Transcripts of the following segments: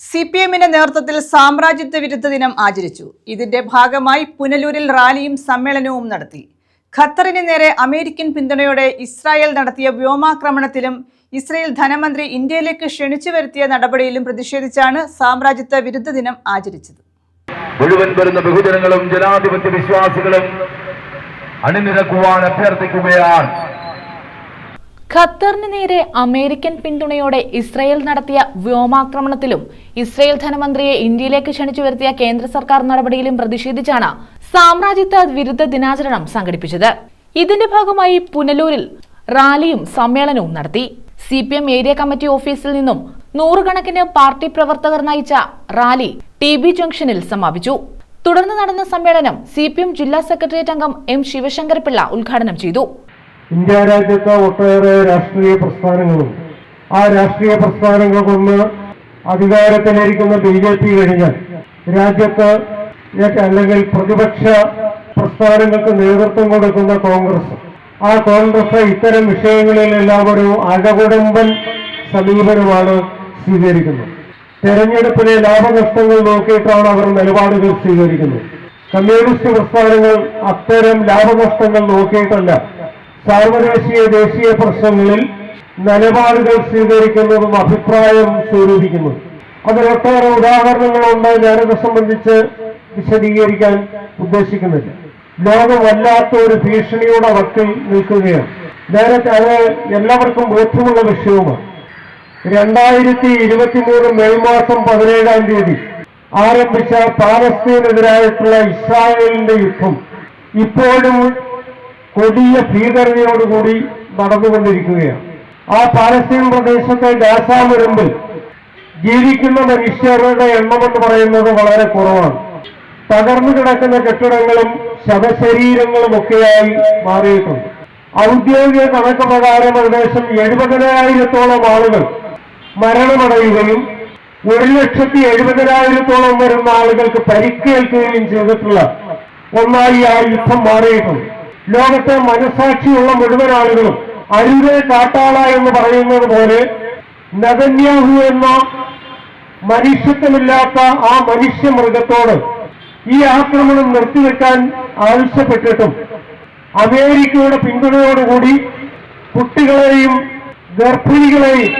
C P എമ്മിന്റെ നേതൃത്വത്തിൽ സാമ്രാജ്യത്വ വിരുദ്ധ ദിനം ആചരിച്ചു. ഇതിന്റെ ഭാഗമായി പുനലൂരിൽ റാലിയും സമ്മേളനവും നടത്തി. ഖത്തറിന് നേരെ അമേരിക്കൻ പിന്തുണയോടെ ഇസ്രായേൽ നടത്തിയ വ്യോമാക്രമണത്തിലും ഇസ്രായേൽ ധനമന്ത്രി ഇന്ത്യയിലേക്ക് ക്ഷണിച്ചു വരുത്തിയ നടപടിയിലും പ്രതിഷേധിച്ചാണ് സാമ്രാജ്യത്വ വിരുദ്ധ ദിനം ആചരിച്ചത്. മുഴുവൻ വരുന്ന ബഹുജനങ്ങളും ജനാധിപത്യ വിശ്വാസികളും അണിനിരക്കുവാൻ അഭ്യർത്ഥിക്കുകയാണ്. ഖത്തറിന് നേരെ അമേരിക്കൻ പിന്തുണയോടെ ഇസ്രായേൽ നടത്തിയ വ്യോമാക്രമണത്തിലും ഇസ്രായേൽ ധനമന്ത്രിയെ ഇന്ത്യയിലേക്ക് ക്ഷണിച്ചു വരുത്തിയ കേന്ദ്ര സർക്കാർ നടപടിയിലും പ്രതിഷേധിച്ചാണ് സാമ്രാജ്യത്വ വിരുദ്ധ ദിനാചരണം സംഘടിപ്പിച്ചത്. ഇതിന്റെ ഭാഗമായി പുനലൂരിൽ റാലിയും സമ്മേളനവും നടത്തി. C P M area committee ഓഫീസിൽ നിന്നും നൂറുകണക്കിന് പാർട്ടി പ്രവർത്തകർ നയിച്ച റാലി ടി ബി ജംഗ്ഷനിൽ സമാപിച്ചു. തുടർന്ന് നടന്ന സമ്മേളനം സി ജില്ലാ സെക്രട്ടേറിയറ്റ് അംഗം എം ശിവശങ്കരപിള്ള ഉദ്ഘാടനം ചെയ്തു. ഇന്ത്യ രാജ്യത്ത് ഒട്ടേറെ രാഷ്ട്രീയ പ്രസ്ഥാനങ്ങളും ആ രാഷ്ട്രീയ പ്രസ്ഥാനങ്ങൾ കൊണ്ട് അധികാരത്തിലിരിക്കുന്ന ബി ജെ പി കഴിഞ്ഞാൽ രാജ്യത്ത് അല്ലെങ്കിൽ പ്രതിപക്ഷ പ്രസ്ഥാനങ്ങൾക്ക് നേതൃത്വം കൊടുക്കുന്ന കോൺഗ്രസ്. ആ കോൺഗ്രസ് ഇത്തരം വിഷയങ്ങളിലെല്ലാം ഒരു അഴകുടമ്പൻ സമീപനമാണ് സ്വീകരിക്കുന്നത്. തെരഞ്ഞെടുപ്പിലെ ലാഭനഷ്ടങ്ങൾ നോക്കിയിട്ടാണ് അവർ നിലപാടുകൾ സ്വീകരിക്കുന്നത്. കമ്മ്യൂണിസ്റ്റ് പ്രസ്ഥാനങ്ങൾ അത്തരം ലാഭനഷ്ടങ്ങൾ നോക്കിയിട്ടല്ല സാർവദേശീയ ദേശീയ പ്രശ്നങ്ങളിൽ നിലപാടുകൾ സ്വീകരിക്കുന്നതും അഭിപ്രായം സ്വരൂപിക്കുന്നതും അതിലൊട്ടേറെ ഉദാഹരണങ്ങളുണ്ട് ഞാനത് സംബന്ധിച്ച് വിശദീകരിക്കാൻ ഉദ്ദേശിക്കുന്നില്ല. ലോകം വല്ലാത്ത ഒരു ഭീഷണിയുടെ വക്കിൽ നിൽക്കുകയാണ്. നേരത്തെ അത് എല്ലാവർക്കും ബോധ്യമുള്ള വിഷയവുമാണ്. രണ്ടായിരത്തി ഇരുപത്തിമൂന്ന് മെയ് മാസം പതിനേഴാം തീയതി ആരംഭിച്ച പാലസ്തീനെതിരായിട്ടുള്ള ഇസ്രായേലിന്റെ യുദ്ധം. ഇപ്പോഴും കൊടിയ ഭീകരതയോടുകൂടി നടന്നുകൊണ്ടിരിക്കുകയാണ്. ആ പാലസ്തീൻ പ്രദേശത്തെ ഗാസാമുരമ്പിൽ ജീവിക്കുന്ന മനുഷ്യരുടെ എണ്ണമെന്ന് പറയുന്നത് വളരെ കുറവാണ്. തകർന്നു കിടക്കുന്ന കെട്ടിടങ്ങളും ശവശരീരങ്ങളും ഒക്കെയായി മാറിയിട്ടുണ്ട്. ഔദ്യോഗിക കണക്ക് പ്രകാരം ഏകദേശം എഴുപതിനായിരത്തോളം ആളുകൾ മരണമടയുകയും ഒരു ലക്ഷത്തി എഴുപതിനായിരത്തോളം വരുന്ന ആളുകൾക്ക് പരിക്കേൽക്കുകയും ചെയ്തിട്ടുള്ള ഒന്നായി ആ യുദ്ധം മാറിയിട്ടുണ്ട്. ലോകത്തെ മനസാക്ഷിയുള്ള മുഴുവൻ ആളുകളും അരുവെ കാട്ടാള എന്ന് പറയുന്നത് പോലെ നഗന്യാഹു എന്ന മനുഷ്യത്വമില്ലാത്ത ആ മനുഷ്യ മൃഗത്തോട് ഈ ആക്രമണം നിർത്തിവെക്കാൻ ആവശ്യപ്പെട്ടിട്ടും അമേരിക്കയുടെ പിന്തുണയോടുകൂടി കുട്ടികളെയും ഗർഭിണികളെയും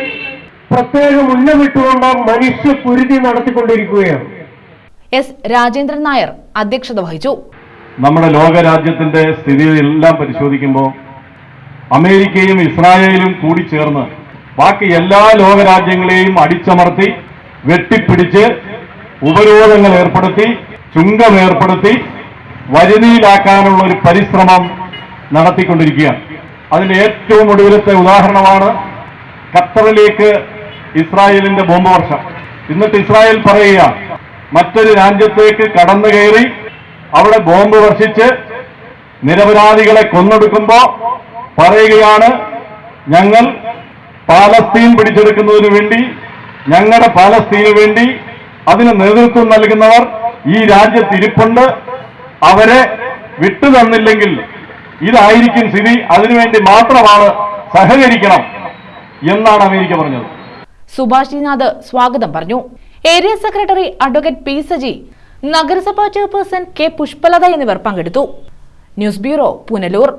പ്രത്യേകം ഉന്നമിട്ടുകൊണ്ട് മനുഷ്യ കുരുതി നടത്തിക്കൊണ്ടിരിക്കുകയാണ്. എസ് രാജേന്ദ്രൻ നായർ അധ്യക്ഷത വഹിച്ചു. നമ്മുടെ ലോകരാജ്യത്തിന്റെ സ്ഥിതിയെല്ലാം പരിശോധിക്കുമ്പോൾ അമേരിക്കയും ഇസ്രായേലും കൂടി ചേർന്ന് ബാക്കി എല്ലാ ലോകരാജ്യങ്ങളെയും അടിച്ചമർത്തി വെട്ടിപ്പിടിച്ച് ഉപരോധങ്ങൾ ഏർപ്പെടുത്തി ചുങ്കം ഏർപ്പെടുത്തി വരുതിയിലാക്കാനുള്ള ഒരു പരിശ്രമം നടത്തിക്കൊണ്ടിരിക്കുകയാണ്. അതിന്റെ ഏറ്റവും ഒടുവിലത്തെ ഉദാഹരണമാണ് ഖത്തറിലേക്ക് ഇസ്രായേലിന്റെ ബോംബ് വർഷം. എന്നിട്ട് ഇസ്രായേൽ പറയുക മറ്റൊരു രാജ്യത്തേക്ക് കടന്നു കയറി അവിടെ ബോംബ് വർഷിച്ച് നിരപരാധികളെ കൊന്നെടുക്കുമ്പോ പറയുകയാണ് ഞങ്ങൾ പാലസ്തീൻ പിടിച്ചെടുക്കുന്നതിനു വേണ്ടി ഞങ്ങളുടെ പാലസ്തീനു വേണ്ടി അതിന് നേതൃത്വം നൽകുന്നവർ ഈ രാജ്യത്ത് ഇരിപ്പുണ്ട്. അവരെ വിട്ടു തന്നില്ലെങ്കിൽ ഇതായിരിക്കും സ്ഥിതി. അതിനുവേണ്ടി മാത്രമാണ് സഹകരിക്കണം എന്നാണ് അമേരിക്ക പറഞ്ഞത്. സുഭാഷിനാഥ് സ്വാഗതം പറഞ്ഞു. Area secretary advocate P Saji നഗരസഭാ ചെയർപേഴ്സൺ കെ പുഷ്പലത എന്നിവർ പങ്കെടുത്തു. News bureau Punalur.